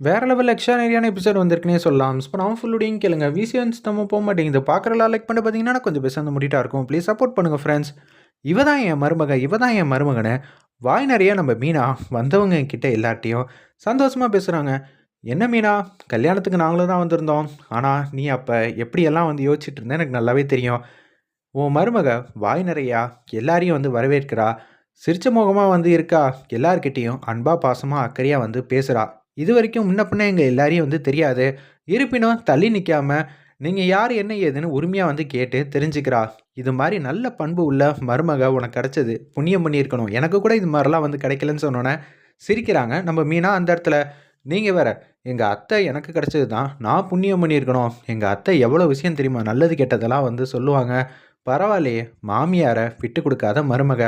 வேற level எக்ஸ்ட்ரானரியான episode வந்திருக்குனே சொல்லலாம். இப்போ நான் ஃபுல்லுடையும் கேளுங்க. விசியன்ஸ் நம்ம போக மாட்டேங்குது. பார்க்குறலாம் லைக் பண்ணி பார்த்தீங்கன்னா கொஞ்சம் பேச அந்த முடிட்டா இருக்கும். ப்ளீஸ் சப்போர்ட் பண்ணுங்க ஃப்ரெண்ட்ஸ் இவ தான் என் மருமக இவ தான் என் மருமகனை வாய் நிறைய நம்ம மீனா வந்தவங்க கிட்ட எல்லார்ட்டையும் சந்தோஷமாக பேசுகிறாங்க என்ன மீனா? கல்யாணத்துக்கு நாங்களும் தான் வந்திருந்தோம். ஆனால் நீ அப்போ எப்படியெல்லாம் வந்து யோசிச்சுட்டு இருந்தேன் எனக்கு நல்லாவே தெரியும். உன் மருமக வாய் நிறையா எல்லாரையும் வந்து வரவேற்கிறா. சிரிச்ச முகமாக வந்து இருக்கா? எல்லார்கிட்டேயும் அன்பா பாசமாக அக்கறையாக வந்து பேசுகிறா இது வரைக்கும் முன்ன பின்ன எங்கள் எல்லாரையும் வந்து தெரியாது. இருப்பினும் தள்ளி நிற்காமல் நீங்கள் யார் என்ன ஏதுன்னு உரிமையாக வந்து கேட்டு தெரிஞ்சுக்கிறா. இது மாதிரி நல்ல பண்பு உள்ள மருமக உனக்கு கிடச்சது. புண்ணியம் பண்ணியிருக்கணும். எனக்கு கூட இது மாதிரிலாம் வந்து கிடைக்கலன்னு சொன்னோன்னே சிரிக்கிறாங்க. நம்ம மீனா அந்த இடத்துல நீங்கள் வேற எங்கள் அத்தை எனக்கு கிடச்சது தான். நான் புண்ணியம் பண்ணியிருக்கணும். எங்கள் அத்தை எவ்வளோ விஷயம் தெரியுமா? நல்லது கெட்டதெல்லாம் வந்து சொல்லுவாங்க. பரவாயில்லையே மாமியாரை விட்டு கொடுக்காத மருமக.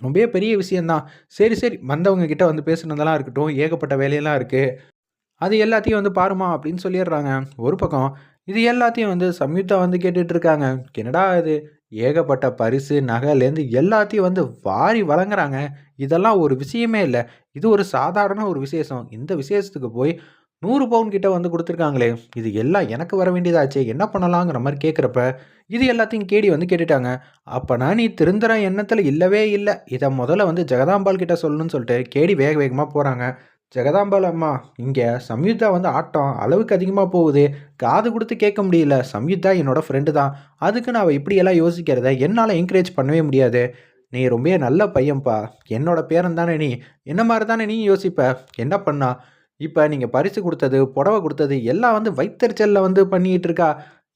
ரொம்ப பெரிய விஷயந்தான். சரி சரி. வந்தவங்க கிட்ட வந்து பேசுனதெல்லாம் இருக்கட்டும். ஏகப்பட்ட வேலையெல்லாம் இருக்குது அது எல்லாத்தையும் வந்து பாருமா அப்படின்னு சொல்லிடுறாங்க. ஒரு பக்கம் இது எல்லாத்தையும் வந்து சம்யுக்தா வந்து கேட்டுட்ருக்காங்க. என்னடா இது? ஏகப்பட்ட பரிசு நகைலேருந்து எல்லாத்தையும் வந்து வாரி வழங்குறாங்க. இதெல்லாம் ஒரு விஷயமே இல்லை. இது ஒரு சாதாரண ஒரு விசேஷம். இந்த விசேஷத்துக்கு போய் நூறு பவுன் கிட்ட வந்து கொடுத்துருக்காங்களே. இது எல்லாம் எனக்கு வர வேண்டியதாச்சே என்ன பண்ணலாங்கிற மாதிரி கேட்குறப்ப இது எல்லாத்தையும் கேடி வந்து கேட்டுட்டாங்க. அப்போனா நீ திருந்துற எண்ணத்தில் இல்லவே இல்லை. இதை முதல்ல வந்து ஜெகதாம்பாள் கிட்ட சொல்லணும்னு சொல்லிட்டு கேடி வேக வேகமாக போகிறாங்க ஜெகதாம்பாள் அம்மா இங்கே சம்யுக்தா வந்து ஆட்டம் அளவுக்கு அதிகமாக போகுது. காது கொடுத்து கேட்க முடியல. சம்யுக்தா என்னோட ஃப்ரெண்டு தான். அதுக்கு நான் அவள் இப்படியெல்லாம் யோசிக்கிறத என்னால் என்கரேஜ் பண்ணவே முடியாது. நீ ரொம்ப நல்ல பையன்ப்பா. என்னோட பேரன் தானே நீ. என்ன மாதிரி தானே நீ யோசிப்ப? என்ன பண்ணா? இப்போ நீங்கள் பரிசு கொடுத்தது புடவை கொடுத்தது எல்லாம் வந்து வைத்தறிச்சலில் வந்து பண்ணிகிட்டு இருக்கா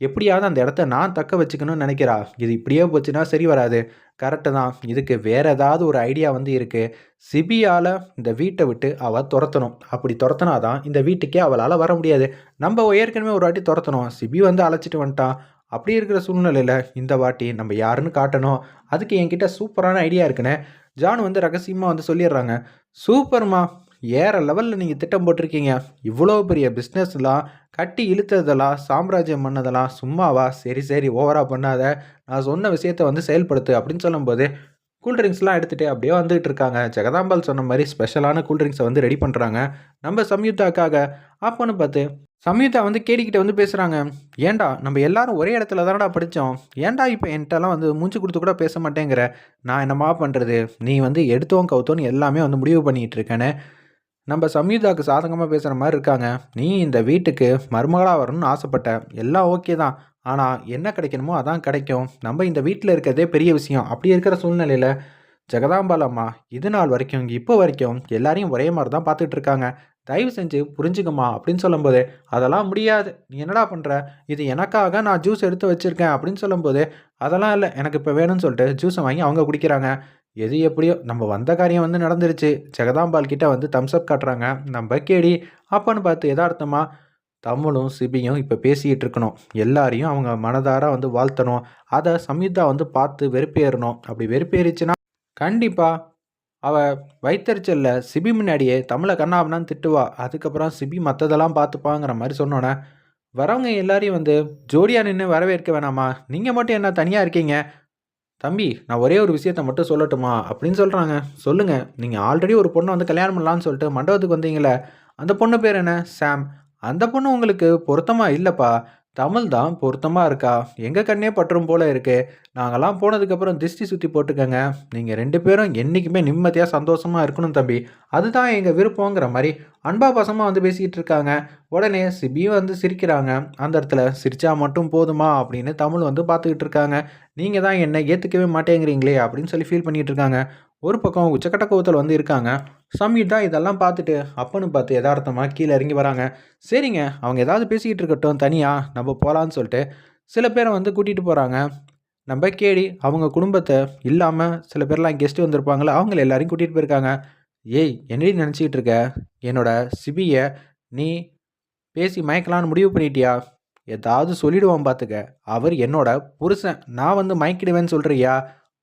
எப்படியாவது அந்த இடத்த நான் தக்க வச்சுக்கணும்னு நினைக்கிறா? இது இப்படியே போச்சுன்னா சரி வராது. கரெக்டு தான். இதுக்கு வேறு ஏதாவது ஒரு ஐடியா வந்து இருக்குது சிபியால் இந்த வீட்டை விட்டு அவள் துரத்தணும். அப்படி துரத்தினா தான் இந்த வீட்டுக்கே அவளால் வர முடியாது. நம்ம ஏற்கனவே ஒரு வாட்டி துரத்தணும் சிபி வந்து அழைச்சிட்டு வந்துட்டான். அப்படி இருக்கிற சூழ்நிலையில் இந்த வாட்டி நம்ம யாருன்னு காட்டணும். அதுக்கு என்கிட்ட சூப்பரான ஐடியா இருக்குன்னு ஜான் வந்து ரகசியமாக வந்து சொல்லிடுறாங்க. சூப்பர்மா ஏற லெவலில் நீங்கள் திட்டம் போட்டிருக்கீங்க. இவ்வளோ பெரிய பிஸ்னஸ்லாம் கட்டி இழுத்ததெல்லாம் சாம்ராஜ்யம் பண்ணதெல்லாம் சும்மாவா? சரி சரி ஓவராக பண்ணாத. நான் சொன்ன விஷயத்தை வந்து செயல்படுத்து அப்படின்னு சொல்லும்போது கூல்ட்ரிங்க்ஸ்லாம் எடுத்துகிட்டு அப்படியே வந்துகிட்டு இருக்காங்க. ஜெகதாம்பால் சொன்ன மாதிரி ஸ்பெஷலான கூல்ட்ரிங்க்ஸை வந்து ரெடி பண்ணுறாங்க நம்ம சம்யுக்தாக்காக அப்போன்னு பார்த்து சம்யுக்தா வந்து கேடிக்கிட்ட வந்து பேசுகிறாங்க ஏன்டா நம்ம எல்லாரும் ஒரே இடத்துல தானடா படித்தோம் ஏன்டா இப்போ என்கிட்டலாம் வந்து மூச்சு கொடுத்து கூட பேச மாட்டேங்கிற? நான் என்னம்மா பண்ணுறது நீ வந்து எடுத்தோம் கவுத்தோன்னு எல்லாமே வந்து முடிவு பண்ணிகிட்டு இருக்கேன்னு நம்ம சம்யுதாவுக்கு சாதகமாக பேசுகிற மாதிரி இருக்காங்க. நீ இந்த வீட்டுக்கு மருமகளாக வரணும்னு ஆசைப்பட்ட. எல்லாம் ஓகே தான். ஆனால் என்ன கிடைக்கணுமோ அதான் கிடைக்கும். நம்ம இந்த வீட்டில் இருக்கிறதே பெரிய விஷயம். அப்படி இருக்கிற சூழ்நிலையில் ஜெகதாம்பாலம்மா இது நாள் வரைக்கும் இப்போ வரைக்கும் எல்லாரையும் ஒரே மாதிரி தான் பார்த்துட்டு இருக்காங்க. தயவு செஞ்சு புரிஞ்சுக்கம்மா அப்படின்னு சொல்லும்போது அதெல்லாம் முடியாது. நீ என்னடா பண்ணுற இது எனக்காக நான் ஜூஸ் எடுத்து வச்சுருக்கேன். அப்படின்னு சொல்லும்போது அதெல்லாம் இல்லை. எனக்கு இப்போ வேணும்னு சொல்லிட்டு ஜூஸை வாங்கி அவங்க குடிக்கிறாங்க. எது எப்படியோ நம்ம வந்த காரியம் வந்து நடந்துருச்சு. ஜெகதாம்பால் கிட்ட வந்து தம்ஸ்அப் காட்டுறாங்க. நம்ம கேடி அப்பான்னு பார்த்து எதார்த்தமாக தமிழும் சிபியும் இப்போ பேசிக்கிட்டு இருக்கணும். எல்லாரையும் அவங்க மனதார வந்து வாழ்த்தணும். அதை சம்யுக்தா வந்து பார்த்து வெறுப்பேறணும். அப்படி வெறுப்பேறிச்சுன்னா கண்டிப்பாக அவள் வைத்தறிச்சலில். சிபி முன்னாடியே தமிழை கண்ணாபனான்னு திட்டுவா. அதுக்கப்புறம் சிபி மற்றதெல்லாம் பார்த்துப்பாங்கிற மாதிரி சொன்னோன்னே வரவங்க எல்லாரையும் வந்து ஜோடியாக நின்று வரவேற்க வேணாமா? நீங்கள் மட்டும் என்ன தனியாக இருக்கீங்க? தம்பி நான் ஒரே ஒரு விஷயத்த மட்டும் சொல்லட்டுமா? அப்படின்னு சொல்கிறாங்க சொல்லுங்கள் நீங்கள் ஆல்ரெடி ஒரு பொண்ணை வந்து கல்யாணம் பண்ணலான்னு சொல்லிட்டு மண்டபத்துக்கு வந்தீங்களே அந்த பொண்ணு பேர் என்ன? சாம். அந்த பொண்ணு உங்களுக்கு பொருத்தமாக இல்லைப்பா. தமிழ் தான் பொருத்தமாக இருக்கா? எங்கள் கண்ணே பற்றும் போல இருக்கு. நாங்கள்லாம் போனதுக்கப்புறம் திருஷ்டி சுற்றி போட்டுக்கோங்க. நீங்கள் ரெண்டு பேரும் என்றைக்குமே நிம்மதியாக சந்தோஷமாக இருக்கணும் தம்பி. அதுதான் எங்கள் விருப்பங்கிற மாதிரி அன்பா பசமாக வந்து பேசிக்கிட்டு இருக்காங்க. உடனே சிபியும் வந்து சிரிக்கிறாங்க. அந்த இடத்துல சிரிச்சா மட்டும் போதுமா? அப்படின்னு தமிழ் வந்து பார்த்துக்கிட்டு இருக்காங்க. நீங்கள் தான் என்னை ஏற்றுக்கவே மாட்டேங்கிறீங்களே அப்படின்னு சொல்லி ஃபீல் பண்ணிகிட்டு இருக்காங்க. ஒரு பக்கம் உச்சக்கட்ட கோவத்தில் வந்து இருக்காங்க. சம்யுக்தா இதெல்லாம் பார்த்துட்டு அப்பன்னு பார்த்து யதார்த்தமாக கீழே இறங்கி வராங்க. சரிங்க அவங்க ஏதாவது பேசிக்கிட்டு இருக்கட்டும் தனியாக நம்ம போகலான்னு சொல்லிட்டு சில பேரை வந்து கூட்டிகிட்டு போகிறாங்க நம்ம கேடி அவங்க குடும்பத்தை இல்லாமல் சில பேர்லாம் கெஸ்ட்டு வந்திருப்பாங்களே அவங்கள எல்லாரையும் கூட்டிகிட்டு போயிருக்காங்க. ஏய் என்னடி நினச்சிக்கிட்டு இருக்க? என்னோட சிபியை நீ பேசி மயக்கலான்னு முடிவு பண்ணிட்டியா? ஏதாவது சொல்லிடுவான் பார்த்துக்க. அவர் என்னோட புருஷன் நான் வந்து மயக்கிடுவேன்னு சொல்கிறியா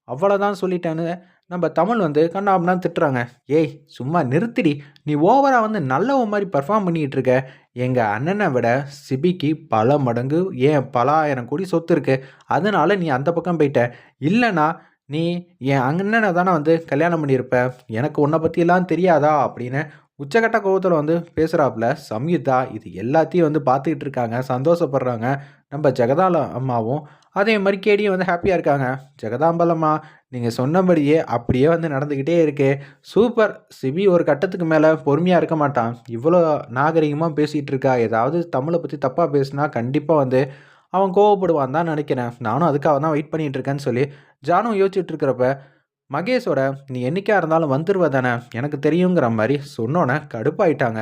அவ்வளோதான் சொல்லிட்டேன்னு நம்ம தமிழ் வந்து கண்ணாப்னா திட்டுறாங்க. ஏய் சும்மா நிறுத்திடி. நீ ஓவராக வந்து நல்லவ மாதிரி பர்ஃபார்ம் பண்ணிகிட்டு இருக்க. எங்கள் அண்ணனை விட சிபிக்கு பல மடங்கு ஏன் பல ஆயிரம் கோடி சொத்து இருக்குது அதனால் நீ அந்த பக்கம் போயிட்ட. இல்லைனா நீ என் அண்ணனை தானே வந்து கல்யாணம் பண்ணியிருப்ப. எனக்கு உன்னை பற்றியெல்லாம் தெரியாதா? அப்படின்னு உச்சகட்ட கோவத்தில் வந்து பேசுகிறாப்புல சம்யுதா இது எல்லாத்தையும் வந்து பார்த்துக்கிட்டு இருக்காங்க. சந்தோஷப்படுறாங்க. நம்ம ஜெகதால அம்மாவும் அதே மாதிரி கேடியும் வந்து ஹாப்பியாக இருக்காங்க. ஜெகதாம்பலம்மா நீங்கள் சொன்னபடியே அப்படியே வந்து நடந்துக்கிட்டே இருக்கு. சூப்பர். சிபி ஒரு கட்டத்துக்கு மேலே பொறுமையாக இருக்க மாட்டான். இவ்வளோ நாகரிகமாக பேசிகிட்டு இருக்கா? ஏதாவது தமிழை பற்றி தப்பாக பேசுனா கண்டிப்பாக வந்து அவன் கோவப்படுவான் தான் நினைக்கிறேன். நானும் அதுக்காக தான் வெயிட் பண்ணிகிட்டு இருக்கேன்னு சொல்லி ஜானும் யோசிச்சுட்டு இருக்கிறப்ப மகேஷோட நீ என்றைக்காக இருந்தாலும் வந்துடுவ தானே? எனக்கு தெரியுங்கிற மாதிரி சொன்னோன்னே கடுப்பாயிட்டாங்க.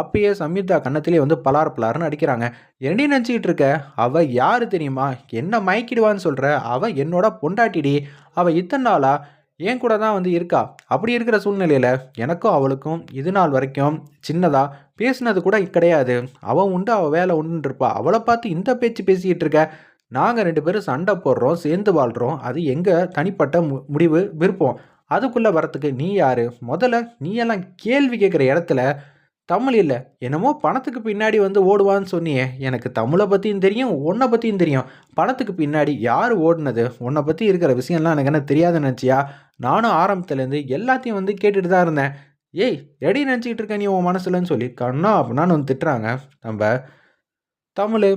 அப்பயே சம்யுக்தா கன்னத்திலே வந்து பலார் பலார்னு அடிக்கிறாங்க. என்னடி நினச்சிக்கிட்டு இருக்க? அவள் யார் தெரியுமா? என்ன மயக்கிடுவான்னு சொல்கிற அவள் என்னோட பொண்டாட்டிடி. அவள் இத்தனை நாளா என் கூட தான் வந்து இருக்கா? அப்படி இருக்கிற சூழ்நிலையில் எனக்கும் அவளுக்கும் இது நாள் வரைக்கும் சின்னதாக பேசினது கூட கிடையாது. அவள் உண்டு அவள் வேலை உண்டுன்னு இருப்பா. அவளை பார்த்து இந்த பேச்சு பேசிக்கிட்டு இருக்க? நாங்கள் ரெண்டு பேரும் சண்டை போடுறோம் சேர்ந்து வாழ்கிறோம் அது எங்கள் தனிப்பட்ட மு முடிவு விருப்பம். அதுக்குள்ளே வரத்துக்கு நீ யார்? முதல்ல நீ எல்லாம் கேள்வி கேட்குற இடத்துல தமிழ் இல்லை. என்னமோ பணத்துக்கு பின்னாடி வந்து ஓடுவான்னு சொன்னியே. எனக்கு தமிழை பற்றியும் தெரியும் உன்னை பற்றியும் தெரியும். பணத்துக்கு பின்னாடி யார் ஓடுனது? உன்னை பற்றி இருக்கிற விஷயம்லாம் எனக்கு என்ன தெரியாது நினச்சியா? நானும் ஆரம்பத்துலேருந்து எல்லாத்தையும் வந்து கேட்டுட்டு தான் இருந்தேன். ஏய் ரெடி நினச்சிக்கிட்டு இருக்க நீ உன் மனசுலன்னு சொல்லி கண்ணா அப்படின்னான்னு வந்து திட்டுறாங்க. நம்ம தமிழ்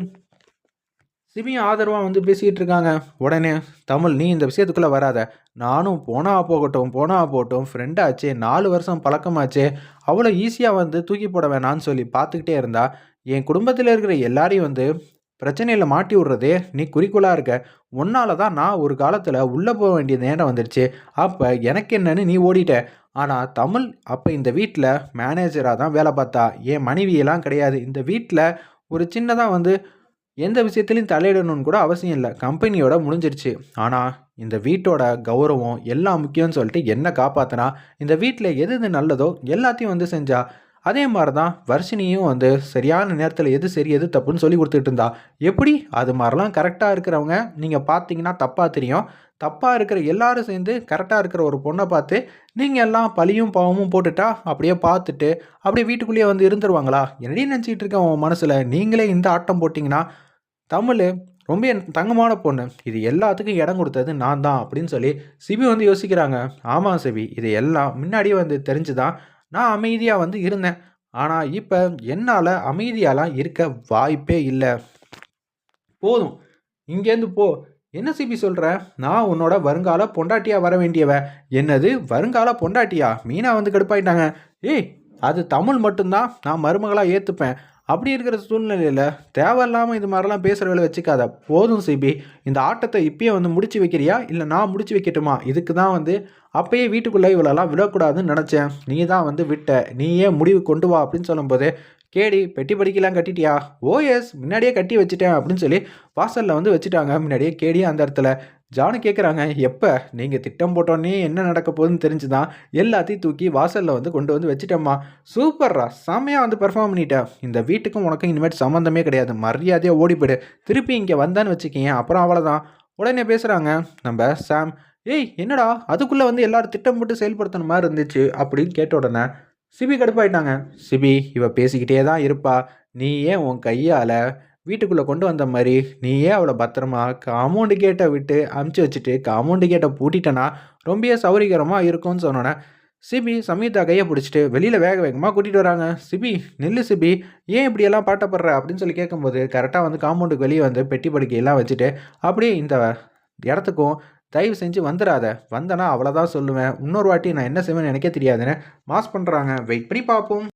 சிபியும் ஆதரவாக வந்து பேசிக்கிட்டு இருக்காங்க. உடனே தமிழ் நீ இந்த விஷயத்துக்குள்ளே வராத. நானும் போனா போகட்டும் போனா போகட்டும் ஃப்ரெண்டாச்சே நாலு வருஷம் பழக்கமாச்சே. அவ்வளோ ஈஸியாக வந்து தூக்கி போட வேணான்னு சொல்லி பார்த்துக்கிட்டே இருந்தா. என் குடும்பத்தில் இருக்கிற எல்லாரையும் வந்து பிரச்சனையில் மாட்டி விட்றதே நீ குறிக்கோளாக இருக்க. உன்னால தான் நான் ஒரு காலத்தில் உள்ளே போக வேண்டிய நேரம் வந்துடுச்சு அப்போ எனக்கு என்னன்னு நீ ஓடிட்ட. ஆனால் தமிழ் அப்போ இந்த வீட்டில் மேனேஜராக தான் வேலை பார்த்தா. என் மனைவியெல்லாம் கிடையாது. இந்த வீட்டில் ஒரு சின்னதாக வந்து எந்த விஷயத்துலையும் தலையிடணும்னு கூட அவசியம் இல்லை. கம்பெனியோட முடிஞ்சிருச்சு. ஆனால் இந்த வீட்டோட கௌரவம் எல்லாம் முக்கியம்னு சொல்லிட்டு என்ன காப்பாற்றினா இந்த வீட்டில் எது எது நல்லதோ எல்லாத்தையும் வந்து செஞ்சா அதே மாதிரி தான் வர்ஷினியும் வந்து சரியான நேரத்தில் எது சரி எது தப்புன்னு சொல்லி கொடுத்துட்டு இருந்தா. எப்படி? அது மாதிரிலாம் கரெக்டாக இருக்கிறவங்க நீங்கள் பார்த்தீங்கன்னா தப்பாக தெரியும். தப்பாக இருக்கிற எல்லாரும் சேர்ந்து கரெக்டாக இருக்கிற ஒரு பொண்ணை பார்த்து நீங்கள் எல்லாம் பழியும் பாவமும் போட்டுட்டா அப்படியே பார்த்துட்டு அப்படியே வீட்டுக்குள்ளேயே வந்து இருந்துருவாங்களா? என்னடி நினச்சிட்டு இருக்கேன் உன் மனசில்? நீங்களே இந்த ஆட்டம் போட்டிங்கன்னா தமிழ் ரொம்ப தங்கமான பொண்ணு. இது எல்லாத்துக்கும் இடம் கொடுத்தது நான் தான் அப்படின்னு சொல்லி சிபி வந்து யோசிக்கிறாங்க. ஆமாம் சிபி இது எல்லாம் முன்னாடியே வந்து தெரிஞ்சு தான் நான் அமைதியாக வந்து இருந்தேன். ஆனால் இப்போ என்னால் அமைதியாலாம் இருக்க வாய்ப்பே இல்லை. போதும். இங்கேருந்து போ. என்ன சிபி சொல்கிற நான் உன்னோட வருங்கால பொண்டாட்டியாக வர வேண்டியவ. என்னது? வருங்கால பொண்டாட்டியா? மீனா வந்து கடுப்பாயிட்டாங்க. ஏய் அது தமிழ் மட்டும்தான். நான் மருமகளாக ஏற்றுப்பேன் அப்படி இருக்கிற சூழ்நிலையில் தேவையில்லாமல் இது மாதிரிலாம் பேசுகிற வேலை வச்சுக்காத. போதும் சிபி இந்த ஆட்டத்தை இப்பயே வந்து முடிச்சு வைக்கிறியா? இல்லை நான் முடிச்சு வைக்கட்டுமா? இதுக்கு தான் வந்து அப்பயே வீட்டுக்குள்ளே இவ்வளோலாம் விழக்கூடாதுன்னு நினச்சேன். நீ தான் வந்து விட்ட. நீயே முடிவு கொண்டு வா அப்படின்னு சொல்லும்போது கேடி பெட்டி படிக்கலாம் கட்டிட்டியா? ஓஎஸ் முன்னாடியே கட்டி வச்சுட்டேன் அப்படின்னு சொல்லி வாசலில் வந்து வச்சுட்டாங்க. முன்னாடியே கேடி அந்த இடத்துல. ஜானு கேட்குறாங்க எப்போ? நீங்கள் திட்டம் போட்டோன்னே என்ன நடக்க போகுதுன்னு தெரிஞ்சு தான் எல்லாத்தையும் தூக்கி வாசலில் வந்து கொண்டு வந்து வச்சுட்டேம்மா. சூப்பர்ரா! செம்மையாக வந்து பெர்ஃபார்ம் பண்ணிட்டேன். இந்த வீட்டுக்கும் உனக்கும் இனிமேட் சம்மந்தமே கிடையாது. மரியாதையாக ஓடிப்போடு திருப்பி இங்கே வந்தான்னு வச்சுக்கிங்க அப்புறம் அவ்வளோதான் உடனே பேசுகிறாங்க நம்ம சாம் ஏய் என்னடா? அதுக்குள்ளே வந்து எல்லோரும் திட்டம் போட்டு செயல்படுத்தின மாதிரி இருந்துச்சு. அப்படின்னு கேட்ட உடனே சிபி கடுப்பாயிட்டாங்க. சிபி இவ பேசிக்கிட்டே தான் இருப்பா. நீ ஏன் உன் கையால் வீட்டுக்குள்ளே கொண்டு வந்த மாதிரி நீயே அவளை பத்திரமா காமௌண்டு கேட்டை விட்டு அமுச்சு வச்சுட்டு காமௌண்டு கேட்டை பூட்டிட்டனா ரொம்ப சௌரிகரமாக இருக்கும்னு சொன்னோன்னே சிபி சமீதா கையை பிடிச்சிட்டு வெளியில் வேக வேகமாக கூட்டிகிட்டு வராங்க. சிபி நில்லு சிபி ஏன் இப்படியெல்லாம் பாட்டப்படுற? அப்படின்னு சொல்லி கேட்கும்போது கரெக்டாக வந்து காம்பவுண்டுக்கு வெளியே வந்து பெட்டி படுக்கையெல்லாம் வச்சுட்டு அப்படியே இந்த இடத்துக்கும் தயவு செஞ்சு வந்துடாத. வந்தனா அவ்வளோதான் சொல்லுவேன். இன்னொரு வாட்டி நான் என்ன செய்வேன்னு எனக்கே தெரியாதுன்னு மாஸ் பண்ணுறாங்க வெயிட் பண்ணி பார்ப்போம்.